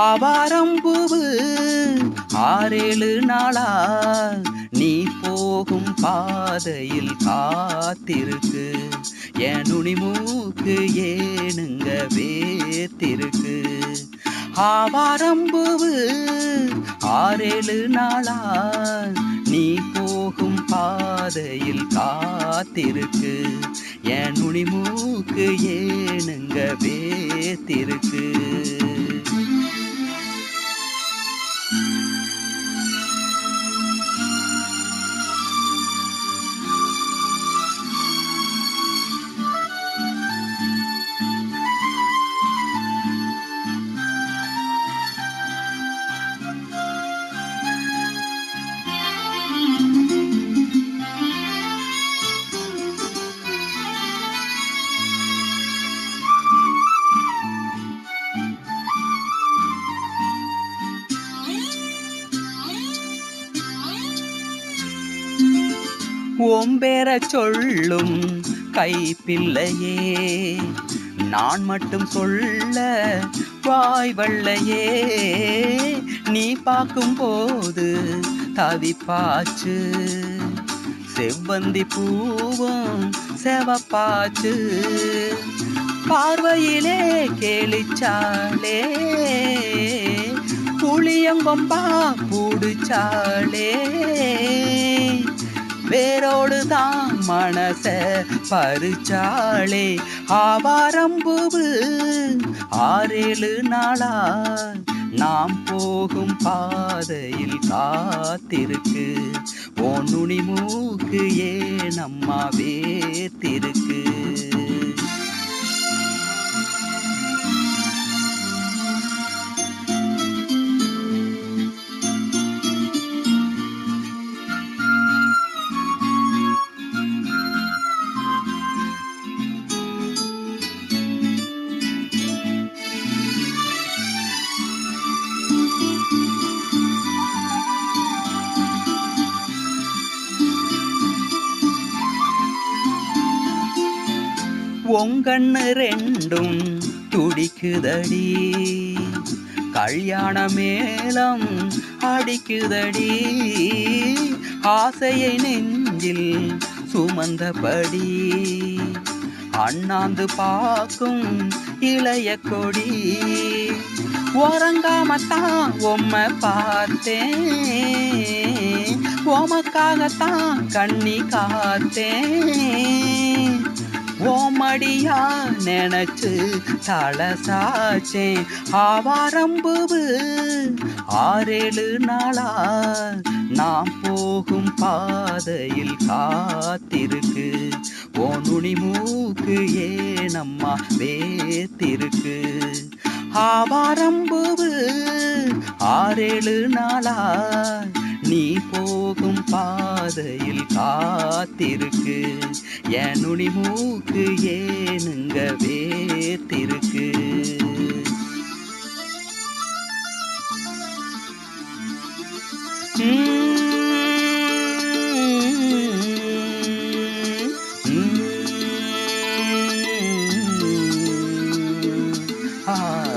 ஆவாரம் பூவு ஆறேழு நாளா நீ போகும் பாதையில் காத்திருக்கு. என் நுனி மூக்கு ஏனுங்க வேத்திருக்கு. ஆவாரம்புவு ஆறேழு நாளா நீ போகும் பாதையில் காத்திருக்கு. என் நுனி மூக்கு ஏனுங்க வேத்திருக்கு. ஓம்பெற சொல்லும் கைப்பிள்ளையே நான் மட்டும் சொல்ல வாய் வள்ளையே நீ பார்க்கும்போது தவிப்பாச்சு செவ்வந்தி பூவும் செவப்பாச்சு. பார்வையிலே கேளிச்சாளே புளியங்கொம்பா பூடிச்சாளே. வேரோடு தான் மனச பறிச்சாளே. ஆவாரம்பூவு ஆறேழு நாளா நாம் போகும் பாதையில் காத்திருக்கு. ஓ நுனி மூக்கு ஏன் அம்மா வேத்திருக்கு? உங்கண்ணு ரெண்டும் துடிக்குதடி. கல்யாண மேளம் அடிக்குதடி. ஆசையை நெஞ்சில் சுமந்தபடி. அண்ணாந்து பார்க்கும் இளைய கொடி. உறங்காமத்தான் உம்மை பார்த்தேன். உமக்காகத்தான் கண்ணி காத்தேன். ஓமடியா நினைச்சு தலசாச்சேன் ஆவாரம்புவு ஆறேழு நாளா நாம் போகும் பாதையில் காத்திருக்கு. ஓ நுனி மூக்கு ஏனம்மா வேத்திருக்கு. ஆவாரம்புவு ஆறேழு நாளா நீ போகும் பாதையில் காத்திருக்கு என் மூக்கு ஏனுங்க வேத்திருக்கு ஆ